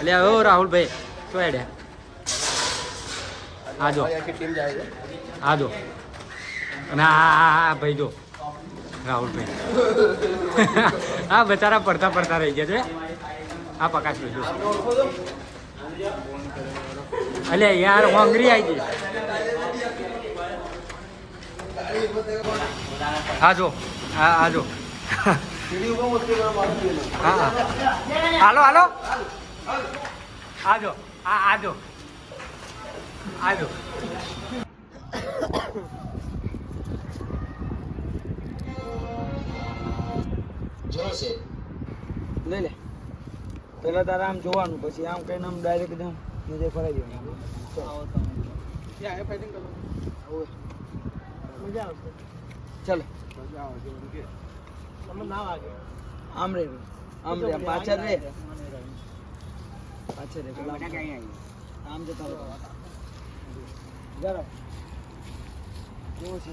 અલ્યા ઓ રાહુલભાઈ શું હેડ્યા આ જો. આ જો. અને આ આ આ ભાઈ જો રાહુલભાઈ આ બચારા પડતા પડતા રહી ગયા છે. આ પ્રકાશ ભાઈ જો. અલ્યા યાર હોંગરી આવી ગઈ. હા જો હા હા જો. હા. હાલો હાલો. આજો આ આજો. આજો. લઈ લે. પેલા તારે આમ જોવાનું પછી આમ કઈ આમ ડાયરેક્ટ આમ નજર ફરાઈ દેવાનું. મજા આવશે ચાલો આમ રે આમ રે. પાછળ રે પાછળ. રે આમ જતા રહો. જરા. જો છે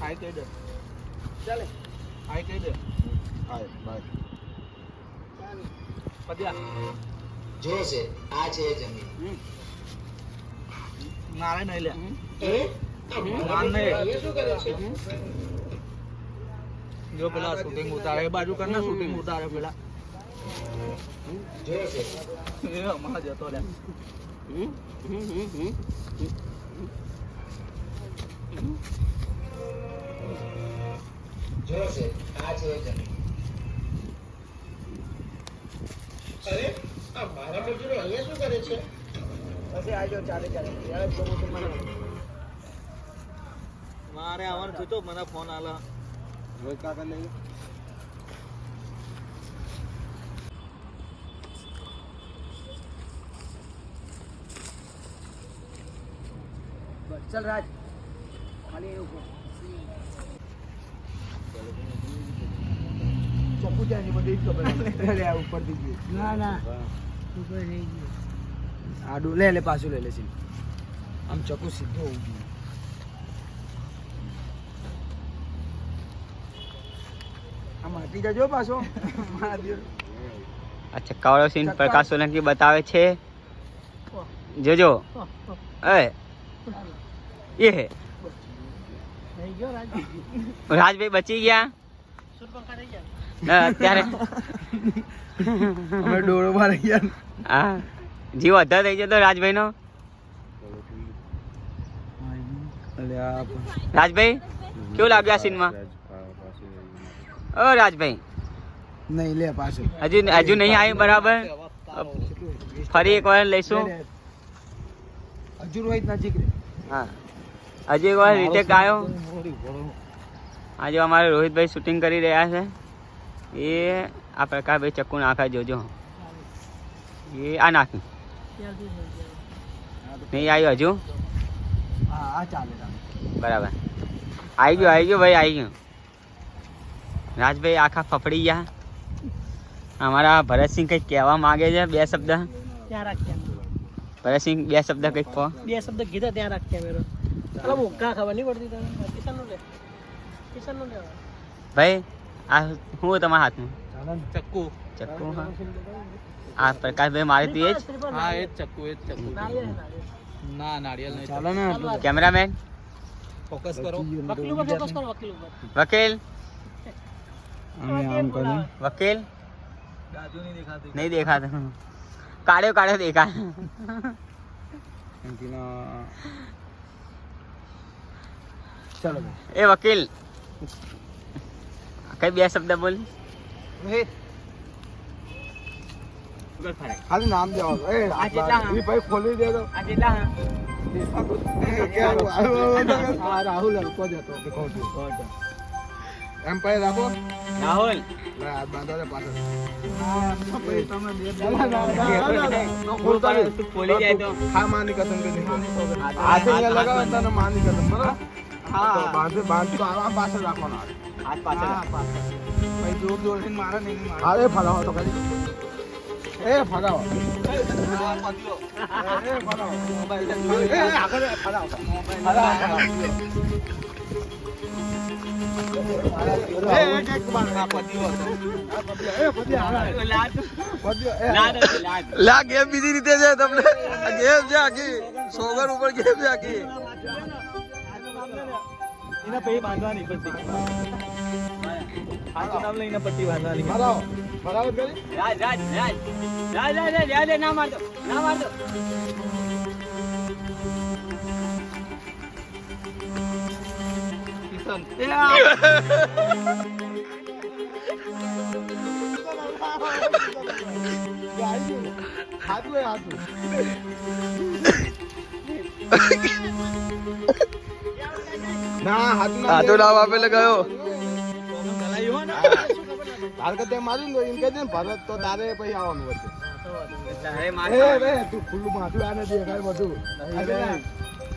હાઈ કહી દે. ચાલે. હાઈ કહી દે. પદ્યા. જો છે આ છે જમીન. મારે નહીં લે. માન નહીં શું કરે છે? જો પેલા શૂટિંગ ઉતારે, એ બાજુ કરના શૂટિંગ ઉતારે પેલા. એ હમણાં જતો રે જો આ છે અરે આ મારા મજૂરો અહીંયા શું કરે છે પછી મને મારે આવવાનું થયું મને ફોન આલા. રોજ કાકા લઈ ચલ રાજ. ખાલી એવું ચપ્પુ ત્યાં ની બધી. ખબર ઉપરથી ગયું. ના ના. ઉપર રહી ગયું. આડું. લે લે પાછું લે લે છે આમ ચકુ સીધો હોવું જોઈએ. જજો પાછો. મહાદેવ આ સીન પ્રકાશ સોલંકી બતાવે છે. જોજો. એ. રાજભાઈ બચી ગયા? ના, અત્યારે. અમે ડોળો મારી ગયા. હા. જીવ અધા થઈ જતો રાજભાઈ નો રાજભાઈ કેવું લાગ્યું આ સીનમાં ઓ રાજભાઈ. નહીં લે પાછો. હજુ હજુ નહીં આવી બરાબર? ફરી એક વાર લઈશું. હજુ રોહિત નજીક રે હા. હજુ એક વાર રીતે ગાયો. આજે અમારે રોહિતભાઈ શૂટિંગ કરી રહ્યા છે. એ આ પ્રકારભાઈ ચક્કુ નાખા જોજો. એ આ નાખ્યું નહીં આવ્યું હજુ? હા આ ચાલે. ચાલે બરાબર. આવી ગયું આવી ગયું ભાઈ આવી ગયું. રાજભાઈ આખા ફફડી ગયા. અમારા ભરતસિંહ કંઈક કહેવા માંગે છે બે શબ્દ. ત્યાં રાખ્યા. ભરતસિંહ બે શબ્દ કંઈક કહો. બે શબ્દ કીધા ત્યાં રાખ્યા મેરો. અલા મોકા ખબર નહીં પડતી તને? કિશનનું લે. કિશનનું લેવા ભાઈ આ શું તમારા હાથમાં ચાલે ને ચક્કુ. ચક્કુ હા. આ પ્રકાશભાઈ મારી તું એ જ? હા એ જ ચક્કુ એ જ ચક્કુ. ના નાળિયેર નહીં. ચાલે ને આટલું કેમેરામેન? ફોકસ કરો. વકીલ ઉપર ફોકસ કરો વકીલ ઉપર. વકીલ? અમે આમ કરી વકીલ નહીં દેખાતી નહીં દેખાતું કાઢ્યો કાઢ્યો દેખાય ચાલો એ વકીલ કઈ બે શબ્દ બોલ ખાલી નામ દેવા એ આ જેટલા એ ભાઈ ખોલી દે તો આ જેટલા રાહુલ હલકો જ હતો એમ પછી. રાખો. રાહુલ અરે ફલાવો તો કરી એ ફલાવો એ આગળ લા ગેમ બીજી રીતે છે તમને? ગેમ છે આખી. સોગર ઉપર ગેમ છે આખી. પટ્ટી બાંધવાની ના મારતો ના મારતો. હાથું નામ આપે લગાયો તાર કે તે મારી ને તો એમ કે છે ને ભરત તો તારે પછી આવવાનું રે તું ખુલ્લું માથું આ નથી બધું